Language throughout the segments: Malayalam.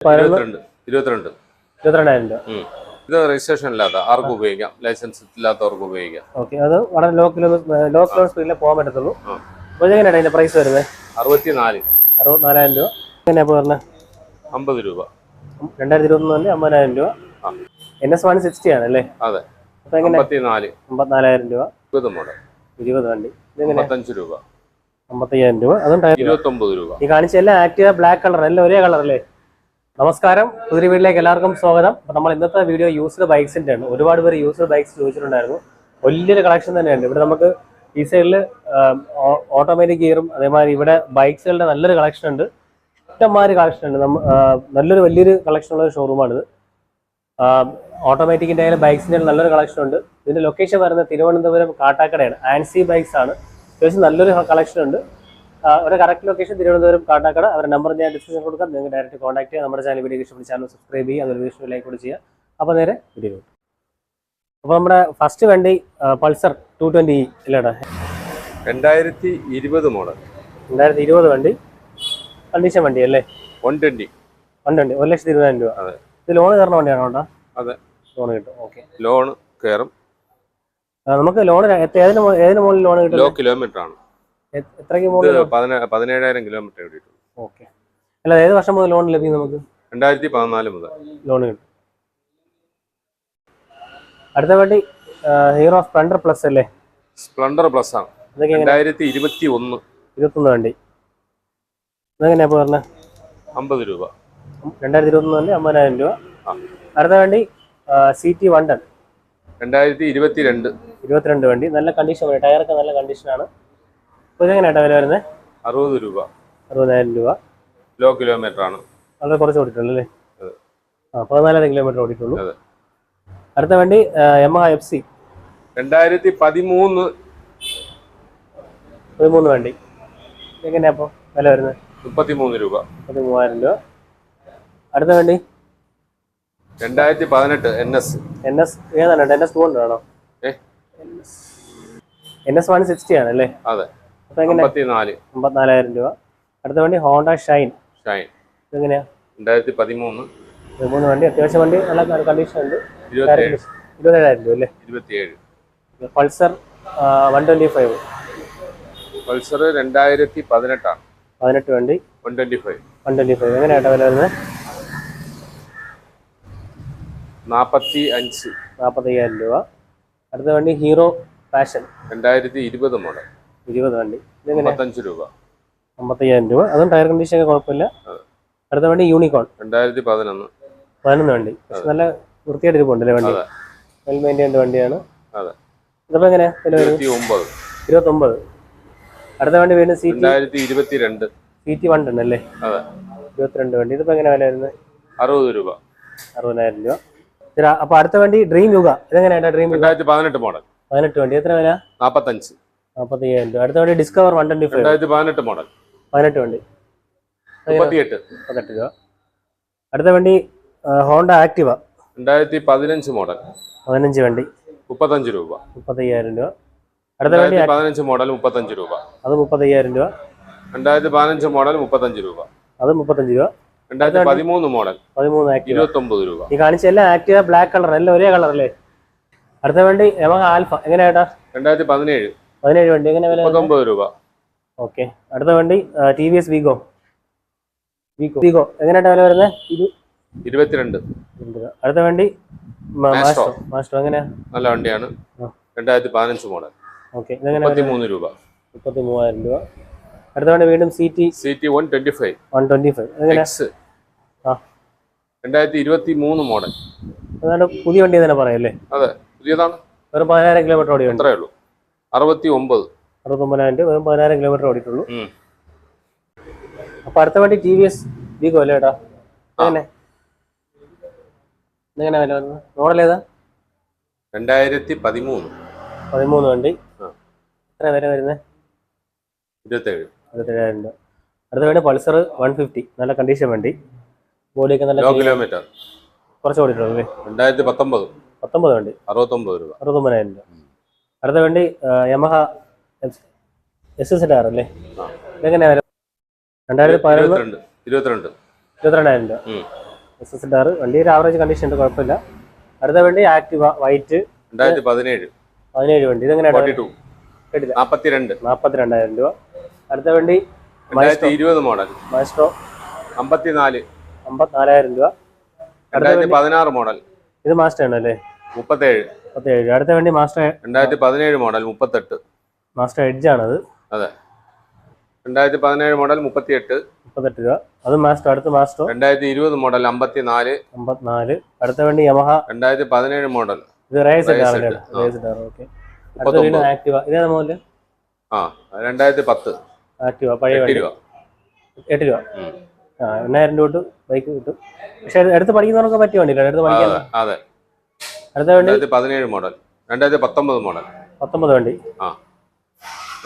ഇരുപത്തിരണ്ട് ഇരുപത്തിരണ്ട്. ഇരുപത്തിരണ്ടായിരം രൂപ. ഇത് രജിസ്ട്രേഷൻ ഇല്ലാത്ത ആർക്കും ഉപയോഗിക്കാം. ലൈസൻസ് ഇല്ലാത്തവർക്ക് ഉപയോഗിക്കാം. ഓക്കെ അത് വളരെ ലോ കിലോ ലോ കിലോ സ്പീഡിലേ പോകാൻ പറ്റത്തുള്ളൂ. അപ്പോൾ എങ്ങനെയാണ് പ്രൈസ് വരുന്നത് അറുപത്തിനാല്. അറുപത്തിനാലായിരം രൂപ. എങ്ങനെയാ ഇപ്പോൾ പറഞ്ഞത് അമ്പത് രൂപ. രണ്ടായിരത്തി ഇരുപത്തൊന്നിൽ അമ്പതിനായിരം രൂപ. ആ. എൻ എസ് വൺ സിക്സ്റ്റി ആണ് അല്ലേ? അതെ. അപ്പോൾ എങ്ങനെ? അമ്പത്തിനാല്. അമ്പത്തിനാലായിരം രൂപ. ഇരുപത് മോഡൽ ഇരുപത് വണ്ടി. അമ്പത്തഞ്ച് രൂപ. അമ്പത്തയ്യായിരം രൂപ. അതും ടയർ ഇരുപത്തൊമ്പത് രൂപ. ഈ കാണിച്ച എല്ലാം ആക്റ്റീവ ബ്ലാക്ക് കളർ എല്ലാം ഒരേ കളർ അല്ലേ? നമസ്കാരം. പുതിയ വീട്ടിലേക്ക് എല്ലാവർക്കും സ്വാഗതം. അപ്പം നമ്മൾ ഇന്നത്തെ വീഡിയോ യൂസ്ഡ് ബൈക്സിന്റെ ആണ്. ഒരുപാട് പേര് യൂസ്ഡ് ബൈക്സ് ചോദിച്ചിട്ടുണ്ടായിരുന്നു. വലിയൊരു കളക്ഷൻ തന്നെയാണ് ഇവിടെ നമുക്ക് ഈ സൈഡിൽ ഓട്ടോമാറ്റിക് ഗിയറും അതേമാതിരി ഇവിടെ ബൈക്സുകളുടെ നല്ലൊരു കളക്ഷൻ ഉണ്ട്. ഇഷ്ടംമാതിരി കളക്ഷൻ ഉണ്ട്. നല്ലൊരു വലിയൊരു കളക്ഷൻ ഉള്ള ഒരു ഷോറൂമാണിത് ഓട്ടോമാറ്റിക്കിന്റെ ആയാലും ബൈക്സിന്റെ നല്ലൊരു കളക്ഷൻ ഉണ്ട്. ഇതിന്റെ ലൊക്കേഷൻ വരുന്നത് തിരുവനന്തപുരം കാട്ടാക്കടയാണ്. ആൻസി ബൈക്സ് ആണ്. അത്യാവശ്യം നല്ലൊരു കളക്ഷൻ ഉണ്ട്. ഒരു കറക്റ്റ് ലൊക്കേഷൻ തിരുവനന്തപുരം കാട്ടാക്കട. അവരുടെ നമ്പർ ഞാൻ ഡിസ്ക്രിപ്ഷൻ കൊടുക്കാം. നിങ്ങൾക്ക് ഡയറക്റ്റ് കോൺടാക്ട് ചെയ്യാം. നമ്മുടെ ചാനൽ വീഡിയോ ഇഷ്ടപ്പെട്ട ചാനൽ സബ്സ്ക്രൈബ് ചെയ്യുക. അതൊരു വീഡിയോ ലൈക്ക് കൂടി ചെയ്യുക. അപ്പോൾ നേരെ വീഡിയോ അപ്പോൾ നമ്മുടെ ഫസ്റ്റ് വണ്ടി പൾസർ ടു ട്വന്റി ഇല്ലേടാ രണ്ടായിരത്തി ഇരുപത് മോഡൽ രണ്ടായിരത്തി ഇരുപത് വണ്ടി. കണ്ടീഷൻ വണ്ടി അല്ലേ? വൺ ട്വന്റി വൺ ട്വന്റി ഒരു ലക്ഷത്തി ഇരുപതിനായിരം രൂപ. അതെ. ഇത് ലോൺ കയറുന്ന വണ്ടിയാണോ കേട്ടോ അതെ. ലോൺ കിട്ടും. ഓക്കെ ലോൺ കയറും നമുക്ക് ലോൺ ഏതിന് ഏതിന് മുകളിൽ ലോൺ കിട്ടും കിലോമീറ്റർ ആണ്. എത്രയ്ക്ക് പതിനേഴായിരം കിലോമീറ്റർ ഓടിയിട്ടുണ്ട് ഓക്കെ. അല്ല ഏത് വർഷം മുതൽ ലോൺ ലഭിക്കും നമുക്ക്? രണ്ടായിരത്തി പതിനാല് മുതൽ. ലോൺ കിട്ടും. അടുത്ത വണ്ടി ഹീറോ സ്പ്ലൻഡർ പ്ലസ് അല്ലേ? സ്പ്ലൻഡർ പ്ലസ് ആണ്. രണ്ടായിരത്തി ഇരുപത്തി ഒന്ന് ഇരുപത്തൊന്ന് വണ്ടി. ഇതെങ്ങനെയാ പറഞ്ഞ അമ്പത് രൂപ. രണ്ടായിരത്തി ഇരുപത്തൊന്ന് വണ്ടി അമ്പതിനായിരം രൂപ. അടുത്ത വണ്ടി സി ടി വൺ ടൺ രണ്ടായിരത്തി ഇരുപത്തി രണ്ട് ഇരുപത്തിരണ്ട് വണ്ടി. നല്ല കണ്ടീഷൻ ടയറൊക്കെ നല്ല കണ്ടീഷനാണ് ഇതെങ്ങനെയാട്ടോ വില വരുന്നത് അറുപത് രൂപ. അറുപതിനായിരം രൂപ. ലോ കിലോമീറ്റർ ആണ് വളരെ കുറച്ച് ഓടിയിട്ടുള്ളൂ അല്ലേ. ആ പതിനാലായിരം കിലോമീറ്റർ ഓടിയിട്ടുള്ളൂ. അടുത്ത വണ്ടി എം എഫ് സി രണ്ടായിരത്തി പതിമൂന്ന്. പതിമൂന്ന് വണ്ടി. എങ്ങനെയാ അപ്പോൾ വില വരുന്നത് മുപ്പത്തിമൂന്ന് രൂപ. പതി മൂവായിരം രൂപ. അടുത്ത വണ്ടി? രണ്ടായിരത്തി പതിനെട്ട് എൻ എസ് എൻ എസ് ഏതാണ്? എൻ എസ് ടു ഹൺഡ്രഡ് ആണോ? എൻ എസ് വൺ സിക്സ്റ്റി ആണല്ലേ അതെ. അമ്പത്തിനാലായിരം രൂപ. അടുത്ത വണ്ടി ഹോണ്ട ഷൈൻ. ഷൈൻ. ഇതെങ്ങനെയാ രണ്ടായിരത്തി പതിമൂന്ന് പതിമൂന്ന് വണ്ടി. അത്യാവശ്യം വണ്ടി നല്ല കണ്ടീഷൻ ഉണ്ട്. ഇരുപത്തേഴായിരം രൂപ അല്ലേ? ഇരുപത്തിയേഴ്. Pulsar one twenty five Pulsar രണ്ടായിരത്തി പതിനെട്ടാണ് പതിനെട്ട് വണ്ടി. One twenty five one twenty five എങ്ങനെയാട്ടോ വില വരുന്നത്? നാൽപ്പത്തി അഞ്ച് നാൽപ്പത്തയ്യായിരം രൂപ. അടുത്ത വണ്ടി ഹീറോ പാഷൻ. രണ്ടായിരത്തി ഇരുപത് മോഡൽ. ഇരുപത് വണ്ടി. മുപ്പത്തഞ്ച് രൂപ. അമ്പത്തയ്യായിരം രൂപ. അതും ടയർ കണ്ടീഷൻ ഒക്കെ കുഴപ്പമില്ല. അടുത്ത വണ്ടി യൂണിക്കോൺ രണ്ടായിരത്തി പതിനൊന്ന്. പതിനൊന്ന് വണ്ടി. പക്ഷെ നല്ല വൃത്തിയായിട്ട് ഇരിപ്പുണ്ടല്ലേ വണ്ടി? വെൽ മെയിന്റൈൻഡ് വണ്ടിയാണ്. അതെ. ഇതിപ്പോൾ എങ്ങനെയാ ഇരുപത്തൊമ്പത്. അടുത്ത വണ്ടി വീണ്ടും സീറ്റ് ടി രണ്ടായിരത്തി ഇരുപത്തി രണ്ട് സി ടി വൺ ഉണ്ടല്ലേ അതെ. ഇരുപത്തിരണ്ട് വണ്ടി. ഇതിപ്പോ എങ്ങനെ വില വരുന്നത്? അറുപത് രൂപ. അറുപതിനായിരം രൂപ. അപ്പൊ അടുത്ത വണ്ടി ഡ്രീം യുഗ ഇതെങ്ങനെയാ ഡ്രീം യുഗ രണ്ടായിരത്തി പതിനെട്ട് മോഡൽ. പതിനെട്ട് വണ്ടി. എത്ര വില? നാൽപ്പത്തഞ്ച് നാൽപ്പത്തയ്യായിരം രൂപ. അടുത്ത വണ്ടി ഡിസ്കവർ വൺ ട്വന്റി ഫൈവ് രണ്ടായിരത്തി പതിനെട്ട് മോഡൽ പതിനെട്ട് വണ്ടി. മുപ്പത്തിയെട്ട്. പതിനെട്ട് രൂപ. അടുത്ത വണ്ടി ഹോണ്ട ആക്ടിവ രണ്ടായിരത്തി പതിനഞ്ച് മോഡൽ പതിനഞ്ച് വണ്ടി. മുപ്പത്തഞ്ച് രൂപ. മുപ്പത്തയ്യായിരം രൂപ. അടുത്ത വണ്ടി പതിനഞ്ച് മോഡൽ മുപ്പത്തഞ്ച് രൂപ. അത് മുപ്പത്തയ്യായിരം രൂപ. രണ്ടായിരത്തി പതിനഞ്ച് മോഡൽ മുപ്പത്തഞ്ച് രൂപ. അത് മുപ്പത്തഞ്ച് രൂപ. രണ്ടായിരത്തി പതിമൂന്ന് മോഡൽ പതിമൂന്ന് ഇരുപത്തൊമ്പത് രൂപ. ഈ കാണിച്ച എല്ലാം ആക്ടിവ ബ്ലാക്ക് കളർ എല്ലാം ഒരേ കളർ അല്ലേ? അടുത്ത വണ്ടി യമഹ ആൽഫ എങ്ങനെയാട്ടാ രണ്ടായിരത്തി പതിനേഴ് പതിനേഴ് വണ്ടി. എങ്ങനെ വില മുപ്പത്തൊമ്പത് രൂപ. ഓക്കെ. അടുത്ത വണ്ടി T V S Wego Wego Wego എങ്ങനെയാട്ടാ വില വരുന്നത്? ഇരു ഇരുപത്തിരണ്ട്. രൂപ. അടുത്ത വണ്ടി മാസ്റ്റോ മാസ്ട്രോ എങ്ങനെയാ? നല്ല വണ്ടിയാണ്. രണ്ടായിരത്തി പതിനഞ്ച് മോഡൽ. ഓക്കെ. മുപ്പത്തിമൂന്ന് രൂപ. മുപ്പത്തി മൂവായിരം രൂപ. അടുത്ത വണ്ടി വീണ്ടും C T C T one twenty five one twenty five X ആ. രണ്ടായിരത്തി ഇരുപത്തി മൂന്ന് മോഡൽ. അതാണ് പുതിയ വണ്ടി തന്നെ പറയല്ലേ? അതെ. പുതിയതാണ്. വെറും പതിനായിരം കിലോമീറ്റർ ഓടി അത്രേ ഉള്ളൂ. അറുപത്തി ഒമ്പത് അറുപത്തൊമ്പതിനായിരം രൂപ പതിനായിരം കിലോമീറ്റർ ഓടിയിട്ടുള്ളൂ. അപ്പൊ അടുത്ത വണ്ടി ടി വി എസ് വീഗോ അല്ലേ ഏട്ടാ? എങ്ങനെ എങ്ങനെ വില വരുന്നത്? മോഡൽ ഏതാ? രണ്ടായിരത്തി പതിമൂന്ന് പതിമൂന്ന് വണ്ടി എത്ര വില വരുന്നത്? ഇരുപത്തേഴ്. ഇരുപത്തേഴായിരം രൂപ. അടുത്ത വണ്ടി പൾസർ വൺ ഫിഫ്റ്റി നല്ല കണ്ടീഷൻ വണ്ടി. ബോഡിയൊക്കെ നല്ല കിലോമീറ്റർ. കുറച്ച് ഓടിയിട്ടുള്ളൂ രണ്ടായിരത്തി പത്തൊമ്പത് പത്തൊമ്പത് വണ്ടി. അറുപത്തൊമ്പത് രൂപ. അറുപത്തൊമ്പതിനായിരം രൂപ. അടുത്ത വണ്ടി യമഹ എസ് എസ് ആർ അല്ലേ. ഇതെങ്ങനെയാ രണ്ടായിരത്തി പതിനൊന്ന് ഇരുപത്തിരണ്ട് ഇരുപത്തിരണ്ട്. ഇരുപത്തിരണ്ടായിരം രൂപ. എസ് എസ് ആർ വണ്ടി ഒരു ആവറേജ് കണ്ടീഷൻ ഉണ്ട് കുഴപ്പമില്ല. അടുത്ത വണ്ടി ആക്ടിവ വൈറ്റ്. രണ്ടായിരത്തി പതിനേഴ്. പതിനേഴ് വണ്ടി. ഇതെങ്ങനെയാണ് നാൽപ്പത്തിരണ്ട് നാൽപ്പത്തിരണ്ടായിരം രൂപ. അടുത്ത വണ്ടി രണ്ടായിരത്തി ഇരുപത് മോഡൽ മാസ്ട്രോ അമ്പത്തിനാല്. അമ്പത്തിനാലായിരം രൂപ. രണ്ടായിരത്തി പതിനാറ് മോഡൽ ഇത് മാസ്റ്റർ ആണല്ലേ? മുപ്പത്തേഴ്. മുപ്പത്തേഴ് അടുത്ത വണ്ടി മാസ്റ്റർ രണ്ടായിരത്തി പതിനേഴ് മോഡൽ മുപ്പത്തെട്ട്. മാസ്റ്റർ എഡ്ജ് ആണത് അതെ. രണ്ടായിരത്തി പതിനേഴ് മോഡൽ മുപ്പത്തിയെട്ട്. മുപ്പത്തെട്ട് രൂപ. അത് മാസ്റ്റർ അടുത്ത മാസ്റ്റർ. രണ്ടായിരത്തി ഇരുപത് മോഡൽ അമ്പത്തിനാല്. അമ്പത്തിനാല്. അടുത്ത വണ്ടി യമഹ. രണ്ടായിരത്തി പതിനേഴ് മോഡൽ. ഇത് റേസ് ഓക്കെ അടുത്ത ആക്ടിവ. ഇതേ മോഡൽ? ആ രണ്ടായിരത്തി പത്ത് ആക്ടിവ പഴയ വണ്ടി. രൂപ. എട്ട് രൂപ. ആ എണ്ണായിരം രൂപ തൊട്ട് ബൈക്ക് കിട്ടും. പക്ഷെ ഇത് എടുത്ത് പഠിക്കുന്നവർക്ക് പറ്റിയ വണ്ടിയില്ല? എടുത്ത് പഠിക്കാൻ അതെ. അടുത്ത വണ്ടി? പതിനേഴ് മോഡൽ. രണ്ടായിരത്തി പത്തൊമ്പത് മോഡൽ. പത്തൊമ്പത് വണ്ടി. ആ.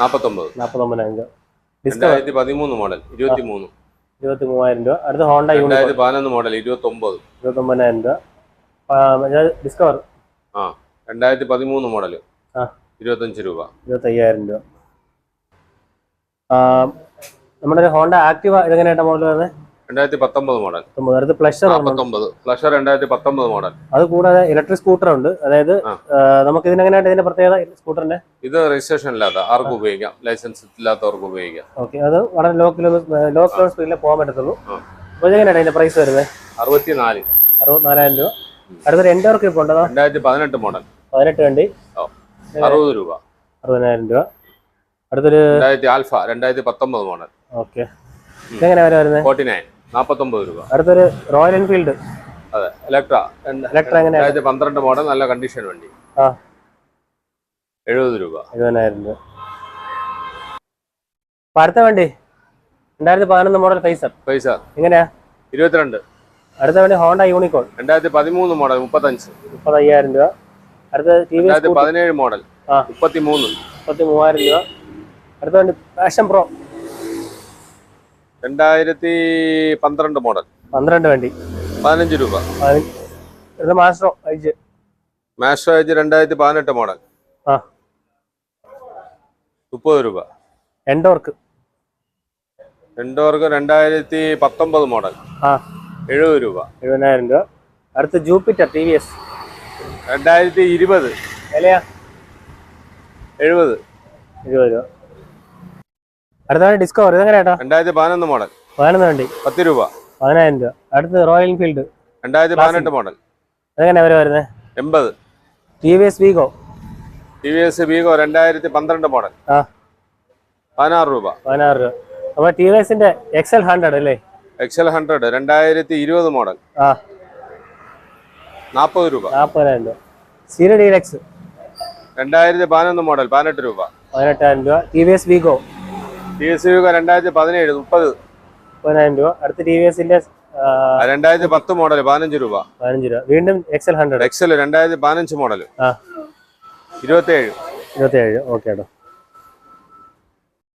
നാപ്പത്തൊമ്പത്. നാൽപ്പത്തൊമ്പതിനായിരം രൂപ രണ്ടായിരത്തി പതിമൂന്ന് മോഡൽ. ഇരുപത്തി മൂന്ന് ഇരുപത്തി മൂവായിരം രൂപ. അടുത്ത ഹോണ്ട രണ്ടായിരത്തി പതിനൊന്ന് മോഡൽ. ഇരുപത്തി ഒമ്പത് ഇരുപത്തൊമ്പതിനായിരം രൂപ. ഡിസ്കവർ ആ. രണ്ടായിരത്തി പതിമൂന്ന് മോഡൽ ആ. ഇരുപത്തഞ്ച് രൂപ. ഇരുപത്തയ്യായിരം രൂപ. നമ്മുടെ ഹോണ്ട ആക്ടിവ ഇതെങ്ങനെയായിട്ടാണ് മോഡൽ വരുന്നത്? രണ്ടായിരത്തി പത്തൊമ്പത് മോഡൽ. പത്തൊമ്പത്. അടുത്ത് പ്ലഷർ ഉണ്ട് നാൽപ്പത്തൊമ്പത് പ്ലഷർ രണ്ടായിരത്തി പത്തൊമ്പത് മോഡൽ. അത് കൂടാതെ ഇലക്ട്രിക് സ്കൂട്ടർ ഉണ്ട്. അതായത് നമുക്ക് ഇതിനെങ്ങനെയായിട്ട് ഇതിന്റെ പ്രത്യേകത സ്കൂട്ടറിന്റെ ഇത് രജിസ്ട്രേഷൻ ഇല്ലാത്ത ആർക്കും ഉപയോഗിക്കാം? ലൈസൻസ് ഇല്ലാത്തവർക്ക് ഉപയോഗിക്കാം. ഓക്കെ അത് വളരെ ലോ കിലോ ലോ കിലോ സ്പീഡിൽ പോകാൻ പറ്റത്തുള്ളൂ. അപ്പോൾ ഇതെങ്ങനെയാണ് ഇതിന്റെ പ്രൈസ് വരുന്നത്? അറുപത്തിനാല്. അറുപത്തിനാലായിരം രൂപ. അടുത്തൊരു എൻഡോർക്ക് ഇപ്പോൾ ഉണ്ടോ? രണ്ടായിരത്തി പതിനെട്ട് മോഡൽ. പതിനെട്ട് വണ്ടി. അറുപത് രൂപ. അറുപതിനായിരം രൂപ. അടുത്തൊരു രണ്ടായിരത്തി ആൽഫ രണ്ടായിരത്തി പത്തൊമ്പത് മോഡൽ. ഓക്കെ. എങ്ങനെയാണ് വരുന്നത്? Forty nine. നാൽപ്പത്തൊമ്പത് രൂപ. അടുത്തൊരു റോയൽ എൻഫീൽഡ് അതെ ഇലക്ട്ര ഇലക്ട്ര രണ്ടായിരത്തി പന്ത്രണ്ട് മോഡൽ നല്ല കണ്ടീഷൻ വണ്ടി. ആ. എഴുപത് രൂപ. എഴുപതിനായിരം രൂപ അടുത്ത വണ്ടി. രണ്ടായിരത്തി പതിനൊന്ന് മോഡൽ ഫൈസർ പൈസ എങ്ങനെയാ? ഇരുപത്തിരണ്ട്. അടുത്ത വണ്ടി ഹോണ്ട യൂണിക്കോൺ രണ്ടായിരത്തി പതിമൂന്ന് മോഡൽ മുപ്പത്തഞ്ച്. മുപ്പത്തയ്യായിരം രൂപ. അടുത്ത രണ്ടായിരത്തി പതിനേഴ് മോഡൽ. മുപ്പത്തി മൂന്ന് മുപ്പത്തി മൂവായിരം രൂപ. അടുത്ത വണ്ടി പാഷൻ പ്രോ രണ്ടായിരത്തി പന്ത്രണ്ട് മോഡൽ. പന്ത്രണ്ട് വണ്ടി. പതിനഞ്ച് രൂപ. പതിന- അയച്ച് മാസ്റ്ററോ അയച്ച് രണ്ടായിരത്തി പതിനെട്ട് മോഡൽ. ആ. മുപ്പത് രൂപ. എൻഡോർക്ക് എൻഡോർക്ക് രണ്ടായിരത്തി പത്തൊമ്പത് മോഡൽ. ആ. എഴുപത് രൂപ. എഴുപതിനായിരം രൂപ. അടുത്ത ജൂപ്പിറ്റർ ടി വി എസ്. രണ്ടായിരത്തി ഇരുപത് വിലയാ? എഴുപത്. ഇരുപത് രൂപ. അടുത്ത വണ്ടി ഡിസ്കവർ ഇതെങ്ങനെ ഏട്ടാ രണ്ടായിരത്തി പതിനൊന്ന് മോഡൽ പതിനൊന്ന് വണ്ടി. പത്ത് രൂപ. പതിനായിരം രൂപ. അടുത്ത് റോയൽ എൻഫീൽഡ് രണ്ടായിരത്തി പതിനെട്ട് മോഡൽ അതെങ്ങനെ വരെ വരുന്നത് എൺപത്. T V S Wego T V S Wego രണ്ടായിരത്തി പന്ത്രണ്ട് മോഡൽ ആ. പതിനാറ് രൂപ. പതിനാറ് രൂപ. അപ്പൊ ടി വി എസിന്റെ എക്സൽ ഹൺഡ്രഡ് അല്ലേ? എക്സൽ ഹൺഡ്രഡ് രണ്ടായിരത്തി ഇരുപത് മോഡൽ ആ. നാൽപ്പത് രൂപ. നാൽപ്പതിനായിരം രൂപ. സീറോ ഡീലക്സ് രണ്ടായിരത്തി പതിനൊന്ന് മോഡൽ പതിനെട്ട് രൂപ. പതിനെട്ടായിരം രൂപ. T V S Wego T S Wego രണ്ടായിരത്തി പതിനേഴ് മുപ്പത്. പതിനായിരം രൂപ. അടുത്ത ടി വി എസിന്റെ രണ്ടായിരത്തി പത്ത് മോഡൽ പതിനഞ്ച് രൂപ. പതിനഞ്ച് രൂപ. വീണ്ടും എക്സൽ ഹൺഡ്രഡ് എക്സൽ രണ്ടായിരത്തി പതിനഞ്ച് മോഡൽ ഇരുപത്തി ഏഴ് ഇരുപത്തി ഏഴ് ഓക്കെ കേട്ടോ